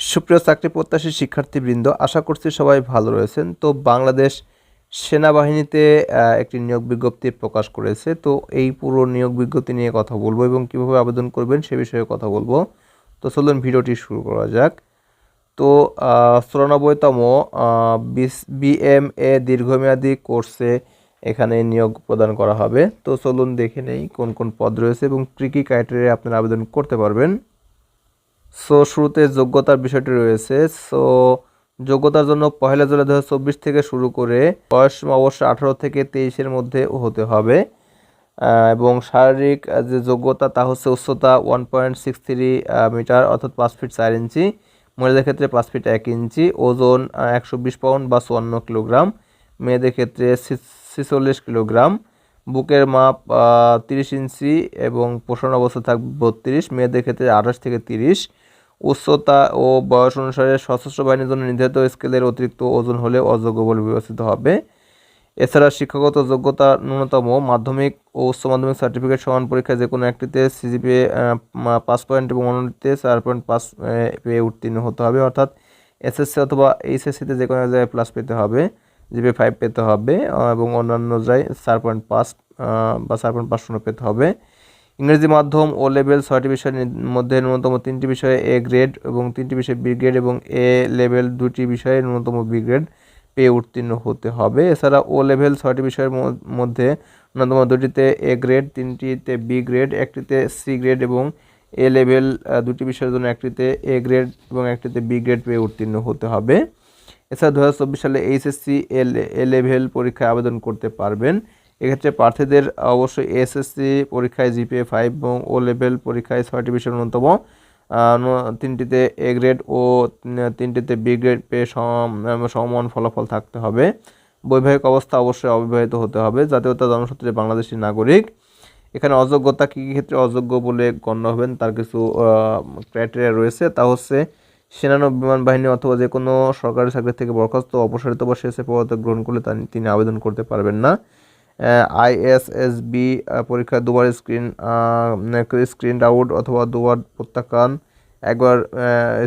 সুপ্রিয় চাকরি প্রত্যাশী শিক্ষার্থীবৃন্দ, আশা করছি সবাই ভালো রয়েছেন। তো বাংলাদেশ সেনাবাহিনীতে একটি নিয়োগ বিজ্ঞপ্তি প্রকাশ করেছে। তো এই পুরো নিয়োগ বিজ্ঞপ্তি নিয়ে কথা বলব এবং কীভাবে আবেদন করবেন সে বিষয়ে কথা বলব। তো চলুন ভিডিওটি শুরু করা যাক। তো চুরানব্বইতম বিএমএ দীর্ঘমেয়াদী কোর্সে এখানে নিয়োগ প্রদান করা হবে। তো চলুন দেখে নেই কোন কোন পদ রয়েছে এবং কী কী ক্রাইটেরিয়া আপনারা আবেদন করতে পারবেন। সো শুরুতে যোগ্যতার বিষয়টি রয়েছে। সো যোগ্যতার জন্য পহেলা জুলাই দু হাজার চব্বিশ থেকে শুরু করে বয়স অবশ্যই আঠারো থেকে তেইশের মধ্যে হতে হবে। এবং শারীরিক যে যোগ্যতা তা হচ্ছে উচ্চতা one point six three metre অর্থাৎ পাঁচ ফিট চার ইঞ্চি। মহিলাদের ক্ষেত্রে পাঁচ ফিট এক ইঞ্চি। ওজন একশো বিশ পাউন্ড বা চুয়ান্ন কিলোগ্রাম। মেয়েদের ক্ষেত্রে ছিচল্লিশ কিলোগ্রাম। বুকের মাপ তিরিশ ইঞ্চি এবং পোষণ অবস্থা থাকবে বত্রিশ, মেয়েদের ক্ষেত্রে আঠাশ থেকে তিরিশ। উচ্চতা ও বয়স অনুসারে সশস্ত্র বাহিনীর জন্য নির্ধারিত স্কেলের অতিরিক্ত ওজন হলে অযোগ্য বলে বিবেচিত হবে। এছাড়া শিক্ষাগত যোগ্যতা ন্যূনতম, মাধ্যমিক ও উচ্চ মাধ্যমিক সার্টিফিকেট সমান পরীক্ষায় যে কোনো একটিতে সিজিপিএ পাঁচ পয়েন্ট এবং অন্যটিতে চার পয়েন্ট পাঁচ পেয়ে উত্তীর্ণ হতে হবে। অর্থাৎ এসএসসি অথবা এইচএসসিতে যে কোনো জায়গায় প্লাস পেতে হবে। জিপি ফাইভ পেতে হবে এবং অন্যান্য জায়গায় চার পয়েন্ট পাঁচ বা চার পয়েন্ট পাঁচ শূন্য পেতে হবে। ইংরেজি মাধ্যম ও লেভেল ছয়টি বিষয়ের মধ্যে ন্যূনতম তিনটি বিষয়ে এ গ্রেড এবং তিনটি বিষয়ে বি গ্রেড এবং এ লেভেল দুটি বিষয়ে ন্যূনতম বি গ্রেড পেয়ে উত্তীর্ণ হতে হবে। এছাড়া ও লেভেল ছয়টি বিষয়ের মধ্যে ন্যূনতম দুটিতে এ গ্রেড তিনটিতে বি গ্রেড একটিতে সি গ্রেড এবং এ লেভেল দুটি বিষয়ের জন্য একটিতে এ গ্রেড এবং একটিতে বি গ্রেড পেয়ে উত্তীর্ণ হতে হবে। এছাড়া দু হাজার চব্বিশ সালে এইচএসসি এ লেভেল পরীক্ষায় আবেদন করতে পারবেন। এক্ষেত্রে প্রার্থীদের অবশ্যই এসএসসি পরীক্ষায় জিপিএ ফাইভ এবং ও লেভেল পরীক্ষায় ছয়টি আহ, ন- তিনটিতে এ গ্রেড ও তিনটিতে বি গ্রেড পেয়ে সম- সমান ফলাফল থাকতে হবে। বৈবাহিক অবস্থা অবশ্যই অবিবাহিত হতে হবে। জাতীয়তা জনসূত্রে বাংলাদেশি নাগরিক। এখানে অযোগ্যতা কী ক্ষেত্রে অযোগ্য বলে গণ্য হবেন তার কিছু ক্রাইটেরিয়া রয়েছে। তা হচ্ছে সেনানো বিমান বাহিনী অথবা যে কোনো সরকারি চাকরি থেকে বরখাস্ত অপসারিত বা শেষে পদত্যাগ গ্রহণ করলে তিনি আবেদন করতে পারবেন না। আইএসএসবি পরীক্ষা দুবার স্ক্রিন স্ক্রিন আউট অথবা দুবার প্রত্যাখ্যান, একবার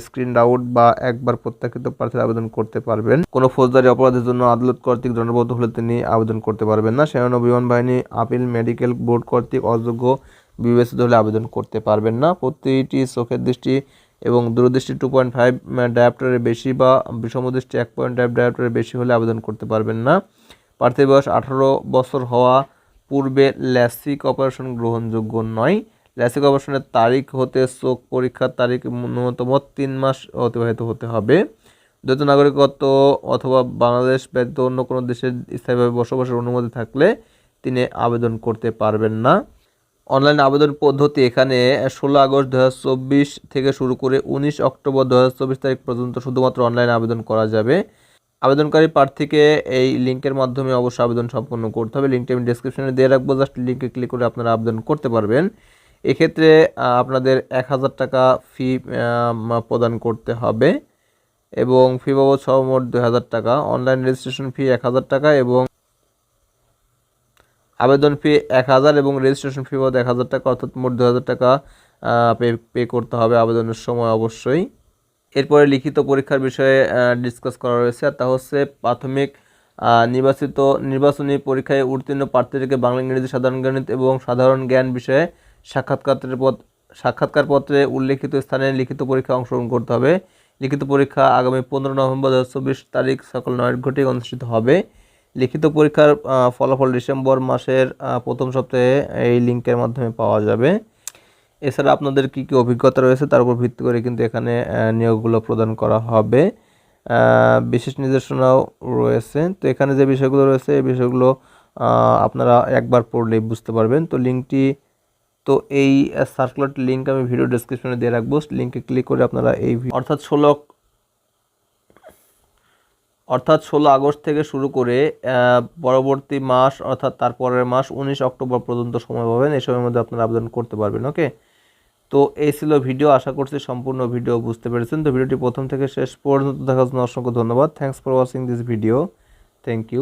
স্ক্রিন আউট বা একবার প্রত্যাখ্যিত প্রার্থীর আবেদন করতে পারবেন। কোনো ফৌজদারি অপরাধের জন্য আদালত কর্তৃক দণ্ডবদ্ধ হলে তিনি আবেদন করতে পারবেন না। সেনানো বিমান বাহিনী, আপিল, মেডিকেল বোর্ড কর্তৃক অযোগ্য বিবেচিত হলে আবেদন করতে পারবেন না। প্রতিটি চোখের দৃষ্টি এবং দূরদৃষ্টি টু পয়েন্ট ফাইভ ডায়াপ্টারের বেশি বা বিষমদৃষ্টি এক পয়েন্ট ফাইভ ডায়াপ্টারের বেশি হলে আবেদন করতে পারবেন না। প্রার্থীর বয়স আঠারো বছর হওয়া পূর্বে ল্যাসিক অপারেশন গ্রহণযোগ্য নয়। ল্যাসিক অপারেশনের তারিখ হতে চোখ পরীক্ষার তারিখ ন্যূনতম তিন মাস অতিবাহিত হতে হবে। দ্বৈত নাগরিকত্ব অথবা বাংলাদেশ ব্যতীত অন্য কোনো দেশের স্থায়ীভাবে বসবাসের অনুমতি থাকলে তিনি আবেদন করতে পারবেন না। অনলাইন আবেদন পদ্ধতি এখানে ষোলো আগস্ট দু হাজার চব্বিশ থেকে শুরু করে উনিশ অক্টোবর দু হাজার চব্বিশ তারিখ পর্যন্ত শুধুমাত্র অনলাইন আবেদন করা যাবে। আবেদনকারী প্রার্থীকে এই লিঙ্কের মাধ্যমে অবশ্যই আবেদন সম্পন্ন করতে হবে। লিঙ্কটি আমি ডিসক্রিপশনে দিয়ে রাখব। জাস্ট লিঙ্কে ক্লিক করে আপনারা আবেদন করতে পারবেন। এক্ষেত্রে আপনাদের এক হাজার টাকা ফি প্রদান করতে হবে এবং ফি বাবদ সর্বমোট দুই হাজার টাকা। অনলাইন রেজিস্ট্রেশন ফি এক হাজার টাকা এবং আবেদন ফি এক হাজার এবং রেজিস্ট্রেশন ফি বাবদ এক হাজার টাকা, অর্থাৎ মোট দু হাজার টাকা পে পে করতে হবে আবেদনের সময় অবশ্যই। এরপরে লিখিত পরীক্ষার বিষয়ে ডিসকাস করা রয়েছে তা হচ্ছে প্রাথমিক নির্বাচিত, নির্বাচনী পরীক্ষায় উত্তীর্ণ প্রার্থীদেরকে বাংলা, ইংরেজি, সাধারণ গণিত এবং সাধারণ জ্ঞান বিষয়ে সাক্ষাৎকারের পদ সাক্ষাৎকার পত্রে উল্লেখিত স্থানে লিখিত পরীক্ষা অংশগ্রহণ করতে হবে। লিখিত পরীক্ষা আগামী পনেরো নভেম্বর দু তারিখ সকাল নয় ঘটিক অনুষ্ঠিত হবে। লিখিত পরীক্ষার ফলাফল ডিসেম্বর মাসের প্রথম সপ্তাহে এই লিঙ্কের মাধ্যমে পাওয়া যাবে। এছাড়া আপনাদের কি কি অভিজ্ঞতা রয়েছে তার উপর ভিত্তি করে কিন্তু এখানে নিয়োগগুলো প্রদান করা হবে। বিশেষ নির্দেশনাও রয়েছে। তো এখানে যে বিষয়গুলো রয়েছে, এই বিষয়গুলো আপনারা একবার পড়লেই বুঝতে পারবেন। তো লিঙ্কটি তো এই সার্কুলার লিঙ্ক আমি ভিডিও ডেসক্রিপশনে দিয়ে রাখব। লিঙ্কে ক্লিক করে আপনারা এই অর্থাৎ ষোলো অর্থাৎ ষোলো আগস্ট থেকে শুরু করে পরবর্তী মাস, অর্থাৎ তারপরের মাস উনিশ অক্টোবর পর্যন্ত সময় পাবেন। এই সময়ের মধ্যে আপনারা আবেদন করতে পারবেন, ওকে? তো এই ছিল ভিডিও। আশা করছি সম্পূর্ণ ভিডিও বুঝতে পেরেছেন। তো ভিডিওটি প্রথম থেকে শেষ পর্যন্ত দেখা অসংখ্য ধন্যবাদ। Thanks for watching this video thank you